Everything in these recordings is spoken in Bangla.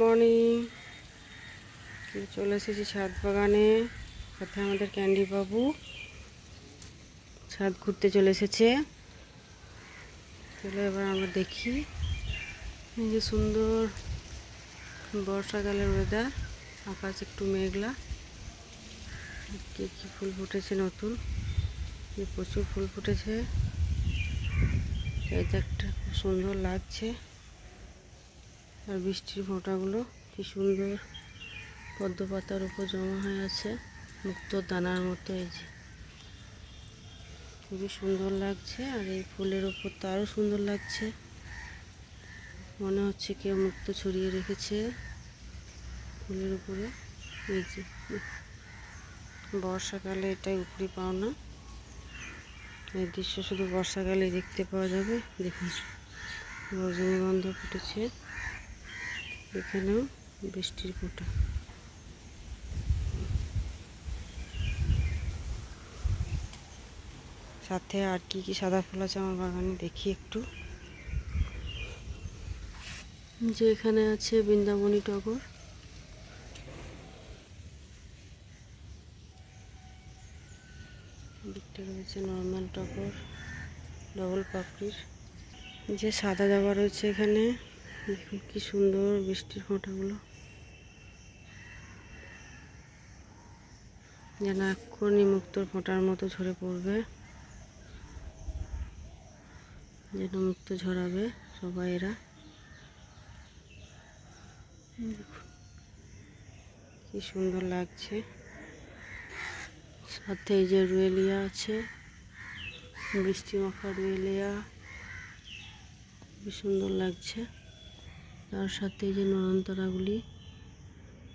মর্নিং চলে এসেছি ছাদ বাগানে? সাথে আমাদের ক্যান্ডি বাবু। ছাদ ঘুরতে চলে এসেছে। চলো এবার আমরা দেখি। এই যে সুন্দর বর্ষাকালের ওয়েদার আকাশ একটু মেঘলা। কি কি ফুল ফুটেছে নতুন? প্রচুর ফুল ফুটেছে। এই একটা খুব সুন্দর লাগছে। আর বৃষ্টির ফোঁটাগুলো কি সুন্দর পদ্ম পাতার উপর জমা হয়ে আছে, মুক্ত দানার মতো এই যে। খুবই সুন্দর লাগছে আর এই ফুলের ওপর তো আরও সুন্দর লাগছে। মনে হচ্ছে কেউ মুক্ত ছড়িয়ে রেখেছে ফুলের উপরে। এই যে, বর্ষাকালে এটাই উপরি পাওনা। এই দৃশ্য শুধু বর্ষাকালে দেখতে পাওয়া যাবে। দেখুন, রজনীগন্ধা ফুটেছে। এখানেও বৃষ্টির ফোঁটা। সাথে আর কি কি সাদা ফুল আছে আমার বাগানে দেখি একটু। যে এখানে আছে বৃন্দাবনী টগর। দিকটা রয়েছে নর্মাল টগর, ডবল পাপড়ির। যে সাদা জবা রয়েছে এখানে। দেখুন কি সুন্দর বৃষ্টির ফোঁটাগুলো। যেন এক্ষুনি মুক্তোর ফোঁটার মতো ঝরে পড়বে। যেন মুক্ত ঝরাবে সবাই এরা। কি সুন্দর লাগছে। সাথে এই যে রুয়েলিয়া আছে, বৃষ্টি মাখা রুয়েলিয়া। খুবই সুন্দর লাগছে। তার সাথে যে নয়নতারাগুলি,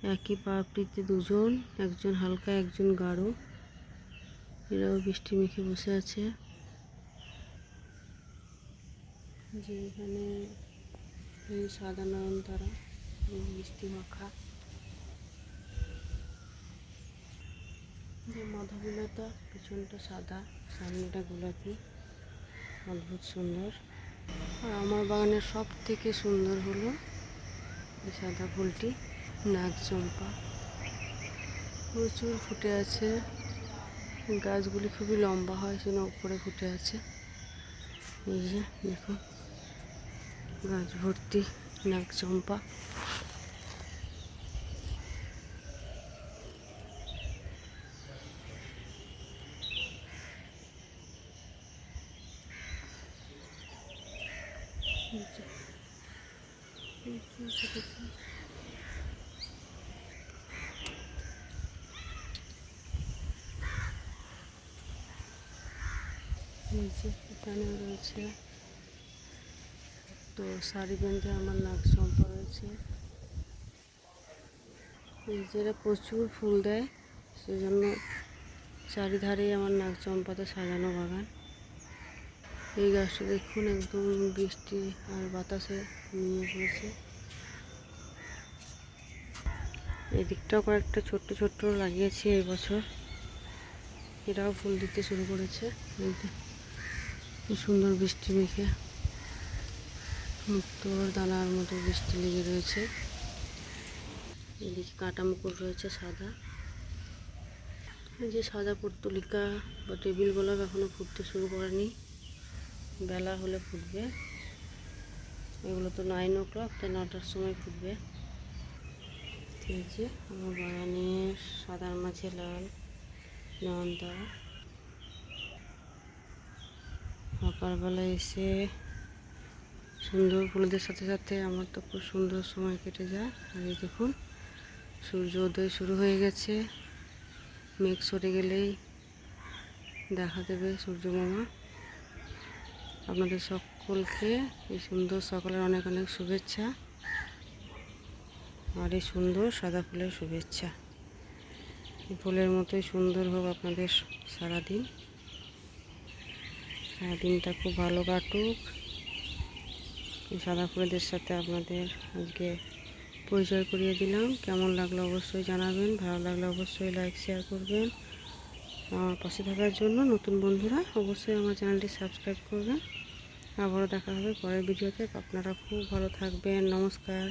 একই পাপড়িতে দুজন, একজন হালকা, একজন গাঢ়। এরাও বৃষ্টি মেখে বসে আছে। যে এখানে সাদা নয়নতারা বৃষ্টি মাখা। যে মাধবীলতা পিছনটা সাদা, সামনেটা গোলাপি, অদ্ভুত সুন্দর। আর আমার বাগানের সব থেকে সুন্দর হলো সাদা ফুলটি নাগ চম্পা প্রচুর ফুটে আছে। গাছগুলি খুবই লম্বা হয়, সেজন্য উপরে ফুটে আছে। এই যে দেখুন গাছ ভর্তি নাগ চম্পা এই যে, যে এখানে রয়েছে তো শাড়ি বেঁধে আমার নাক চম্পা রয়েছে। এরা প্রচুর ফুল দেয়, সেজন্য চারিধারেই আমার নাক চম্পাতে সাজানো বাগান। এই গাছটা দেখুন, একদম বৃষ্টি আর বাতাসে নিয়ে পড়েছে। এদিকটাও কয়েকটা ছোট্ট ছোট্ট লাগিয়েছি এই বছর। এরাও ফুল দিতে শুরু করেছে। সুন্দর বৃষ্টি মেখে মুক্তোর দানার মতো বৃষ্টি লেগে রয়েছে। এদিকে কাটা মুকুর রয়েছে সাদা। এই যে সাদা পর্তুলিকা বা টেবিল গোলাপ এখনও ফুটতে শুরু করেনি। বেলা হলে ফুটবে। এগুলো তো নাইন ও ক্লক তাই নটার সময় ফুটবে। এই যে আমার বাগানের সাদার মাঝে লাল নয়নতারা। সকালবেলা এসে সুন্দর ফুলদের সাথে সাথে আমার তো খুব সুন্দর সময় কেটে যায়। আর এই দেখুন, সূর্য উদয় শুরু হয়ে গেছে। মেঘ সরে গেলেই দেখা দেবে সূর্য মামা। আপনাদের সকলকে এই সুন্দর সকালের অনেক অনেক শুভেচ্ছা আর এই সুন্দর সাদা ফুলের শুভেচ্ছা। এই ফুলের মতোই সুন্দর হোক আপনাদের সারাদিন। সারাদিনটা খুব ভালো কাটুক। এই সাদা ফুলেদের সাথে আপনাদের আজকে পরিচয় করিয়ে দিলাম। কেমন লাগল অবশ্যই জানাবেন। ভালো লাগলে অবশ্যই লাইক শেয়ার করবেন। আমার পাশে থাকার জন্য নতুন বন্ধুরা অবশ্যই আমার চ্যানেলটি সাবস্ক্রাইব করবেন। আবারও দেখা হবে পরের ভিডিওতে। আপনারা খুব ভালো থাকবেন। নমস্কার।